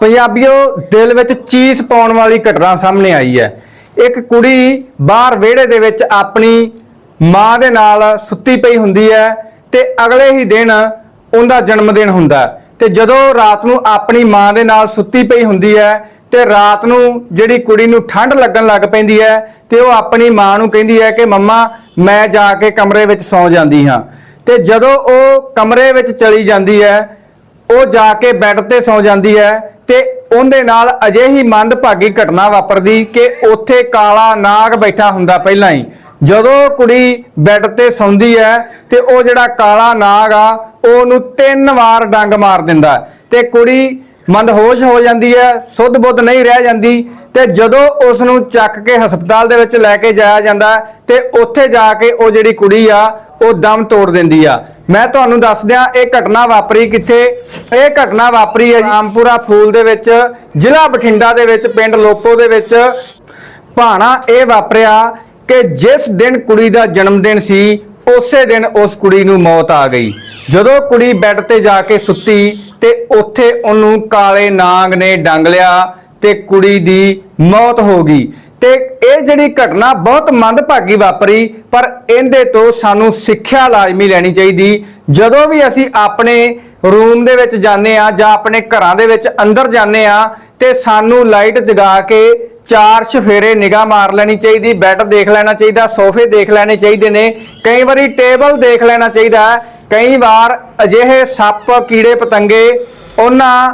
ਪੰਜਾਬੀਓ, ਦਿਲ ਵਿੱਚ ਚੀਸ ਪਾਉਣ ਵਾਲੀ ਘਟਨਾ ਸਾਹਮਣੇ ਆਈ ਹੈ ਇੱਕ ਕੁੜੀ ਬਾਹਰ ਵਿਹੜੇ ਦੇ ਵਿੱਚ ਆਪਣੀ ਮਾਂ ਦੇ ਨਾਲ ਸੁੱਤੀ ਪਈ ਹੁੰਦੀ ਹੈ ਤੇ ਅਗਲੇ ਹੀ ਦਿਨ ਉਹਦਾ ਜਨਮ ਦਿਨ ਹੁੰਦਾ ਹੈ। ਤੇ ਜਦੋਂ ਰਾਤ ਨੂੰ ਆਪਣੀ ਮਾਂ ਦੇ ਨਾਲ ਸੁੱਤੀ ਪਈ ਹੁੰਦੀ ਹੈ ਤੇ ਰਾਤ ਨੂੰ ਜਿਹੜੀ ਕੁੜੀ ਨੂੰ ਠੰਡ ਲੱਗਣ ਲੱਗ ਪੈਂਦੀ ਹੈ ਤੇ ਉਹ ਆਪਣੀ ਮਾਂ ਨੂੰ ਕਹਿੰਦੀ ਹੈ ਕਿ ਮੰਮਾ, ਮੈਂ ਜਾ ਕੇ ਕਮਰੇ ਵਿੱਚ ਸੌਂ ਜਾਂਦੀ ਹਾਂ ਤੇ ਜਦੋਂ ਉਹ ਕਮਰੇ ਵਿੱਚ ਚਲੀ ਜਾਂਦੀ ਹੈ, ਉਹ ਜਾ ਕੇ ਬੈੱਡ ਤੇ ਸੌ ਜਾਂਦੀ ਹੈ ਉਹਦੇ ਨਾਲ ਅਜਿਹੀ ਮੰਦਭਾਗੀ ਘਟਨਾ ਵਾਪਰਦੀ ਕਿ ਉੱਥੇ ਕਾਲਾ ਨਾਗ ਬੈਠਾ ਹੁੰਦਾ ਪਹਿਲਾਂ ਹੀ। ਜਦੋਂ ਕੁੜੀ ਬੈੱਡ ਤੇ ਸੌਂਦੀ ਹੈ ਤੇ ਉਹ ਜਿਹੜਾ ਕਾਲਾ ਨਾਗ ਆ ਉਹ ਉਹਨੂੰ ਤਿੰਨ ਵਾਰ ਡੰਗ ਮਾਰ ਦਿੰਦਾ ਤੇ ਕੁੜੀ ਮੰਦਹੋਸ਼ ਹੋ ਜਾਂਦੀ ਹੈ, ਸੁੱਧ ਬੁੱਧ ਨਹੀਂ ਰਹਿ ਜਾਂਦੀ ਤੇ ਜਦੋਂ ਉਸ ਨੂੰ ਚੱਕ ਕੇ ਹਸਪਤਾਲ ਦੇ ਵਿੱਚ ਲੈ ਕੇ ਜਾਇਆ ਜਾਂਦਾ ਤੇ ਉੱਥੇ ਜਾ ਕੇ ਉਹ ਜਿਹੜੀ ਕੁੜੀ ਆ, ਉਹ ਦਮ ਤੋੜ ਦਿੰਦੀ ਆ। ਮੈਂ ਤੁਹਾਨੂੰ ਦੱਸ ਦਿਆਂ ਇਹ ਘਟਨਾ ਵਾਪਰੀ ਕਿੱਥੇ? ਇਹ ਘਟਨਾ ਵਾਪਰੀ ਹੈ ਰਾਮਪੁਰਾ ਫੂਲ ਦੇ ਵਿੱਚ, ਜ਼ਿਲ੍ਹਾ ਬਠਿੰਡਾ ਦੇ ਵਿੱਚ, ਪਿੰਡ ਲੋਪੋ ਦੇ ਵਿੱਚ। ਭਾਣਾ ਇਹ ਵਾਪਰਿਆ ਕਿ ਜਿਸ ਦਿਨ ਕੁੜੀ ਦਾ ਜਨਮ ਦਿਨ ਸੀ, ਉਸੇ ਦਿਨ ਉਸ ਕੁੜੀ ਨੂੰ ਮੌਤ ਆ ਗਈ। ਜਦੋਂ ਕੁੜੀ ਬੈੱਡ ਤੇ ਜਾ ਕੇ ਸੁੱਤੀ ਤੇ ਉੱਥੇ ਉਹਨੂੰ ਕਾਲੇ ਨਾਗ ਨੇ ਡੰਗ ਲਿਆ ਤੇ ਕੁੜੀ ਦੀ ਮੌਤ ਹੋ ਗਈ। ਤੇ ਇਹ ਜਿਹੜੀ ਘਟਨਾ ਬਹੁਤ ਮੰਦਭਾਗੀ ਵਾਪਰੀ, ਪਰ ਇਹਦੇ ਤੋਂ ਸਾਨੂੰ ਸਿੱਖਿਆ ਲਾਜ਼ਮੀ ਲੈਣੀ ਚਾਹੀਦੀ। ਜਦੋਂ ਵੀ ਅਸੀਂ ਆਪਣੇ ਰੂਮ ਦੇ ਵਿੱਚ ਜਾਂਦੇ ਆ ਜਾਂ ਆਪਣੇ ਘਰਾਂ ਦੇ ਵਿੱਚ ਅੰਦਰ ਜਾਂਦੇ ਆ ਤੇ ਸਾਨੂੰ ਲਾਈਟ ਜਗਾ ਕੇ ਚਾਰ ਸ਼ਫੇਰੇ ਨਿਗਾਹ ਮਾਰ ਲੈਣੀ ਚਾਹੀਦੀ, ਬੈੱਡ ਦੇਖ ਲੈਣਾ ਚਾਹੀਦਾ, ਸੋਫੇ ਦੇਖ ਲੈਣੇ ਚਾਹੀਦੇ ਨੇ, ਕਈ ਵਾਰੀ ਟੇਬਲ ਦੇਖ ਲੈਣਾ ਚਾਹੀਦਾ। ਕਈ ਵਾਰ ਅਜਿਹੇ ਸੱਪ ਕੀੜੇ ਪਤੰਗੇ, ਉਹਨਾਂ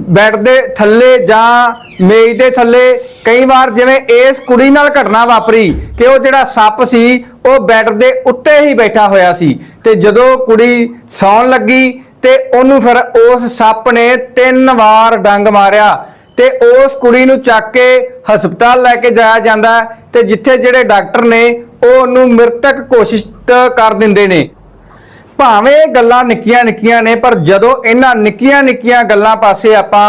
ਬੈੱਡ ਦੇ ਥੱਲੇ ਜਾਂ ਮੇਜ਼ ਦੇ ਥੱਲੇ, ਕਈ ਵਾਰ ਜਿਵੇਂ ਇਸ ਕੁੜੀ ਨਾਲ ਘਟਨਾ ਵਾਪਰੀ ਕਿ ਉਹ ਜਿਹੜਾ ਸੱਪ ਸੀ, ਉਹ ਬੈੱਡ ਦੇ ਉੱਤੇ ਹੀ ਬੈਠਾ ਹੋਇਆ ਸੀ ਤੇ ਜਦੋਂ ਕੁੜੀ ਸੌਣ ਲੱਗੀ ਤੇ ਉਹਨੂੰ ਫਿਰ ਉਸ ਸੱਪ ਨੇ ਤਿੰਨ ਵਾਰ ਡੰਗ ਮਾਰਿਆ ਤੇ ਉਸ ਕੁੜੀ ਨੂੰ ਚੱਕ ਕੇ ਹਸਪਤਾਲ ਲੈ ਕੇ ਜਾਇਆ ਜਾਂਦਾ ਹੈ ਤੇ ਜਿੱਥੇ ਜਿਹੜੇ ਡਾਕਟਰ ਨੇ, ਉਹ ਉਹਨੂੰ ਮ੍ਰਿਤਕ ਘੋਸ਼ਿਤ ਕਰ ਦਿੰਦੇ ਨੇ। ਭਾਵੇਂ ਗੱਲਾਂ ਨਿੱਕੀਆਂ ਨਿੱਕੀਆਂ ਨੇ, ਪਰ ਜਦੋਂ ਇਹਨਾਂ ਨਿੱਕੀਆਂ ਨਿੱਕੀਆਂ ਗੱਲਾਂ ਪਾਸੇ ਆਪਾਂ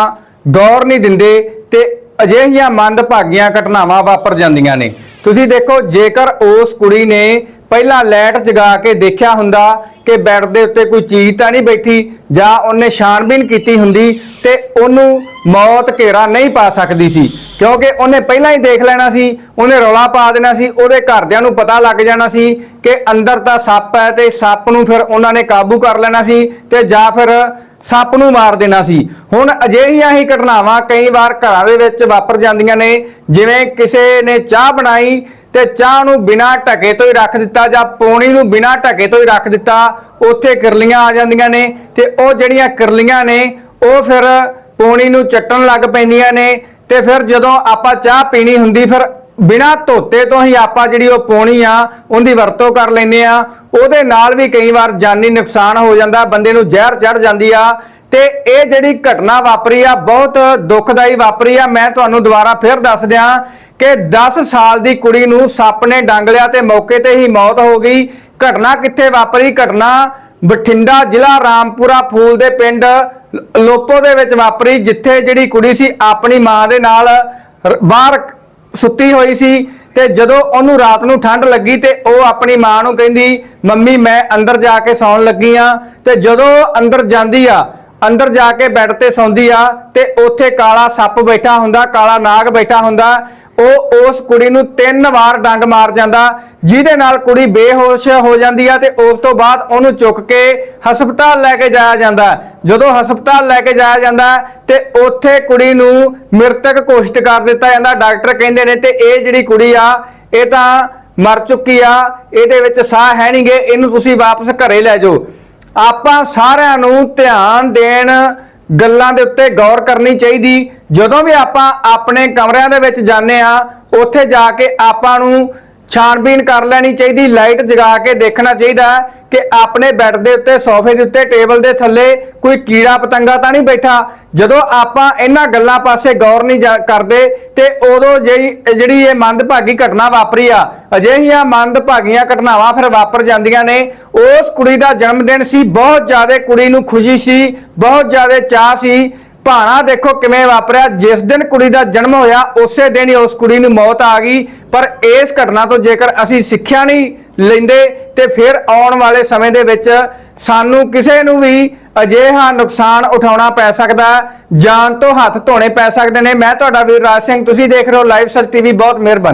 ਗੌਰ ਨਹੀਂ ਦਿੰਦੇ ਤੇ ਅਜਿਹੀਆਂ ਮੰਦਭਾਗੀਆਂ ਘਟਨਾਵਾਂ ਵਾਪਰ ਜਾਂਦੀਆਂ ਨੇ। ਤੁਸੀਂ ਦੇਖੋ, ਜੇਕਰ ਉਸ ਕੁੜੀ ਨੇ ਪਹਿਲਾਂ ਲਾਈਟ ਜਗਾ ਕੇ ਦੇਖਿਆ ਹੁੰਦਾ ਕਿ ਬੈੱਡ ਦੇ ਉੱਤੇ ਕੋਈ ਚੀਜ਼ ਤਾਂ ਨਹੀਂ ਬੈਠੀ ਜਾਂ ਉਹਨੇ ਛਾਣਬੀਨ ਕੀਤੀ ਹੁੰਦੀ ਤੇ ਉਹਨੂੰ ਮੌਤ ਘੇਰਾ ਨਹੀਂ ਪਾ ਸਕਦੀ ਸੀ, ਕਿਉਂਕਿ ਉਹਨੇ ਪਹਿਲਾਂ ਹੀ ਦੇਖ ਲੈਣਾ ਸੀ, ਉਹਨੇ ਰੌਲਾ ਪਾ ਦੇਣਾ ਸੀ, ਉਹਦੇ ਘਰਦਿਆਂ ਨੂੰ ਪਤਾ ਲੱਗ ਜਾਣਾ ਸੀ ਕਿ ਅੰਦਰ ਤਾਂ ਸੱਪ ਹੈ ਤੇ ਸੱਪ ਨੂੰ ਫਿਰ ਉਹਨਾਂ ਨੇ ਕਾਬੂ ਕਰ ਲੈਣਾ ਸੀ ਤੇ ਜਾਂ ਫਿਰ ਸੱਪ ਨੂੰ ਮਾਰ ਦੇਣਾ ਸੀ। ਹੁਣ ਅਜਿਹੀਆਂ ਹੀ ਘਟਨਾਵਾਂ ਕਈ ਵਾਰ ਘਰਾਂ ਦੇ ਵਿੱਚ ਵਾਪਰ ਜਾਂਦੀਆਂ ਨੇ, ਜਿਵੇਂ ਕਿਸੇ ਨੇ ਚਾਹ ਬਣਾਈ ਤੇ ਚਾਹ ਨੂੰ ਬਿਨਾਂ ਢਕੇ ਤੋਂ ਹੀ ਰੱਖ ਦਿੱਤਾ ਜਾਂ ਪੌਣੀ ਨੂੰ ਬਿਨਾਂ ਢਕੇ ਤੋਂ ਹੀ ਰੱਖ ਦਿੱਤਾ, ਉੱਥੇ ਕਿਰਲੀਆਂ ਆ ਜਾਂਦੀਆਂ ਨੇ ਤੇ ਉਹ ਜਿਹੜੀਆਂ ਕਿਰਲੀਆਂ ਨੇ, ਉਹ ਫਿਰ ਪੌਣੀ ਨੂੰ ਚੱਟਣ ਲੱਗ ਪੈਂਦੀਆਂ ਨੇ ਤੇ ਫਿਰ ਜਦੋਂ ਆਪਾਂ ਚਾਹ ਪੀਣੀ ਹੁੰਦੀ, ਫਿਰ ਬਿਨਾਂ ਧੋਤੇ ਤੋਂ ਹੀ ਆਪਾਂ ਜਿਹੜੀ ਉਹ ਪੌਣੀ ਆ, ਉਹਦੀ ਵਰਤੋਂ ਕਰ ਲੈਂਦੇ ਆ। ਉਹਦੇ ਨਾਲ ਵੀ ਕਈ ਵਾਰ ਜਾਨੀ ਨੁਕਸਾਨ ਹੋ ਜਾਂਦਾ, ਬੰਦੇ ਨੂੰ ਜ਼ਹਿਰ ਚੜ ਜਾਂਦੀ ਆ। ਤੇ ਇਹ ਜਿਹੜੀ ਘਟਨਾ ਵਾਪਰੀ ਆ, ਬਹੁਤ ਦੁਖਦਾਈ ਵਾਪਰੀ ਆ। ਮੈਂ ਤੁਹਾਨੂੰ ਦੁਬਾਰਾ ਫਿਰ ਦੱਸ ਦਿਆਂ ਕਿ 10 ਸਾਲ ਦੀ ਕੁੜੀ ਨੂੰ ਸੱਪ ਨੇ ਡੰਗ ਲਿਆ ਤੇ ਮੌਕੇ ਤੇ ਹੀ ਮੌਤ ਹੋ ਗਈ। ਘਟਨਾ ਕਿੱਥੇ ਵਾਪਰੀ? ਘਟਨਾ ਬਠਿੰਡਾ ਜ਼ਿਲ੍ਹਾ ਰਾਮਪੁਰਾ ਫੂਲ ਦੇ ਪਿੰਡ ਲ- ਲੋਪੋ ਦੇ ਵਿੱਚ ਵਾਪਰੀ, ਜਿੱਥੇ ਜਿਹੜੀ ਕੁੜੀ ਸੀ ਆਪਣੀ ਮਾਂ ਦੇ ਨਾਲ ਬਾਹਰ ਸੁੱਤੀ ਹੋਈ ਸੀ ਤੇ ਜਦੋਂ ਉਹਨੂੰ ਰਾਤ ਨੂੰ ਠੰਡ ਲੱਗੀ ਤੇ ਉਹ ਆਪਣੀ ਮਾਂ ਨੂੰ ਕਹਿੰਦੀ, ਮੰਮੀ, ਮੈਂ ਅੰਦਰ ਜਾ ਕੇ ਸੌਣ ਲੱਗੀ ਆ। ਤੇ ਜਦੋਂ ਅੰਦਰ ਜਾਂਦੀ ਆ, ਅੰਦਰ ਜਾ ਕੇ ਬੈੱਡ ਤੇ ਸੌਂਦੀ ਆ ਤੇ ਉੱਥੇ ਕਾਲਾ ਸੱਪ ਬੈਠਾ ਹੁੰਦਾ, ਕਾਲਾ ਨਾਗ ਬੈਠਾ ਹੁੰਦਾ ਉਹ ਉਸ ਕੁੜੀ ਨੂੰ ਤਿੰਨ ਵਾਰ ਡੰਗ ਮਾਰ ਜਾਂਦਾ, ਜਿਹਦੇ ਨਾਲ ਕੁੜੀ ਬੇਹੋਸ਼ ਹੋ ਜਾਂਦੀ ਆ ਤੇ ਉਸ ਤੋਂ ਬਾਅਦ ਉਹਨੂੰ ਚੁੱਕ ਕੇ ਹਸਪਤਾਲ ਲੈ ਕੇ ਜਾਇਆ ਜਾਂਦਾ। ਜਦੋਂ ਹਸਪਤਾਲ ਲੈ ਕੇ ਜਾਇਆ ਜਾਂਦਾ ਤੇ ਉੱਥੇ ਕੁੜੀ ਨੂੰ ਮ੍ਰਿਤਕ ਘੋਸ਼ਿਤ ਕਰ ਦਿੱਤਾ ਜਾਂਦਾ। ਡਾਕਟਰ ਕਹਿੰਦੇ ਨੇ ਤੇ ਇਹ ਜਿਹੜੀ ਕੁੜੀ ਆ, ਇਹ ਤਾਂ ਮਰ ਚੁੱਕੀ ਆ, ਇਹਦੇ ਵਿੱਚ ਸਾਹ ਹੈ ਨਹੀਂਗੇ ਇਹਨੂੰ ਤੁਸੀਂ ਵਾਪਸ ਘਰੇ ਲੈ ਜਾਓ। ਆਪਾਂ ਸਾਰਿਆਂ ਨੂੰ ਧਿਆਨ ਦੇਣ ਗੱਲਾਂ ਦੇ ਉੱਤੇ ਗੌਰ ਕਰਨੀ ਚਾਹੀਦੀ। ਜਦੋਂ ਵੀ ਆਪਾਂ ਆਪਣੇ ਕਮਰਿਆਂ ਦੇ ਵਿੱਚ ਜਾਂਦੇ ਆ ਉੱਥੇ ਜਾ ਕੇ ਆਪਾਂ ਨੂੰ ਛਾਣਬੀਨ ਕਰ ਲੈਣੀ ਚਾਹੀਦੀ, ਲਾਈਟ ਜਗਾ ਕੇ ਦੇਖਣਾ ਚਾਹੀਦਾ ਕਿ ਆਪਣੇ ਬੈੱਡ ਦੇ ਉੱਤੇ, ਸੋਫੇ ਦੇ ਉੱਤੇ, ਟੇਬਲ ਦੇ ਥੱਲੇ ਕੋਈ ਕੀੜਾ ਪਤੰਗਾ ਤਾਂ ਨਹੀਂ ਬੈਠਾ। ਜਦੋਂ ਆਪਾਂ ਇਹਨਾਂ ਗੱਲਾਂ ਪਾਸੇ ਗੌਰ ਨਹੀਂ ਜਾ- ਕਰਦੇ ਤੇ ਉਦੋਂ ਜਿਹੜੀ ਜਿਹੜੀ ਇਹ ਮੰਦਭਾਗੀ ਘਟਨਾ ਵਾਪਰੀ ਆ, ਅਜਿਹੀਆਂ ਮੰਦਭਾਗੀਆਂ ਘਟਨਾਵਾਂ ਫਿਰ ਵਾਪਰ ਜਾਂਦੀਆਂ ਨੇ। ਉਸ ਕੁੜੀ ਦਾ ਜਨਮ ਦਿਨ ਸੀ, ਬਹੁਤ ਜ਼ਿਆਦਾ ਕੁੜੀ ਨੂੰ ਖੁਸ਼ੀ ਸੀ, ਬਹੁਤ ਜ਼ਿਆਦਾ ਚਾਹ ਸੀ। ਭਾਣਾ ਦੇਖੋ ਕਿਵੇਂ ਵਾਪਰਿਆ। ਜਿਸ ਦਿਨ ਕੁੜੀ ਦਾ ਜਨਮ ਹੋਇਆ ਉਸੇ ਦਿਨ ਹੀ ਉਸ ਕੁੜੀ ਨੂੰ ਮੌਤ ਆ ਗਈ। ਪਰ ਇਸ ਘਟਨਾ ਤੋਂ ਜੇਕਰ ਅਸੀਂ ਸਿੱਖਿਆ ਨਹੀਂ ਲੈਂਦੇ ਤੇ ਫਿਰ ਆਉਣ ਵਾਲੇ ਸਮੇਂ ਦੇ ਵਿੱਚ ਸਾਨੂੰ ਕਿਸੇ ਨੂੰ ਵੀ ਅਜਿਹਾ ਨੁਕਸਾਨ ਉਠਾਉਣਾ ਪੈ ਸਕਦਾ ਹੈ, ਜਾਨ ਤੋਂ ਹੱਥ ਧੋਣੇ ਪੈ ਸਕਦੇ ਨੇ। ਮੈਂ ਤੁਹਾਡਾ ਵੀਰ ਰਾਜ ਸਿੰਘ ਤੁਸੀਂ ਦੇਖ ਰਹੇ ਹੋ ਲਾਈਵ ਸੱਚ ਟੀਵੀ ਬਹੁਤ ਮਿਹਰਬਾਨੀ।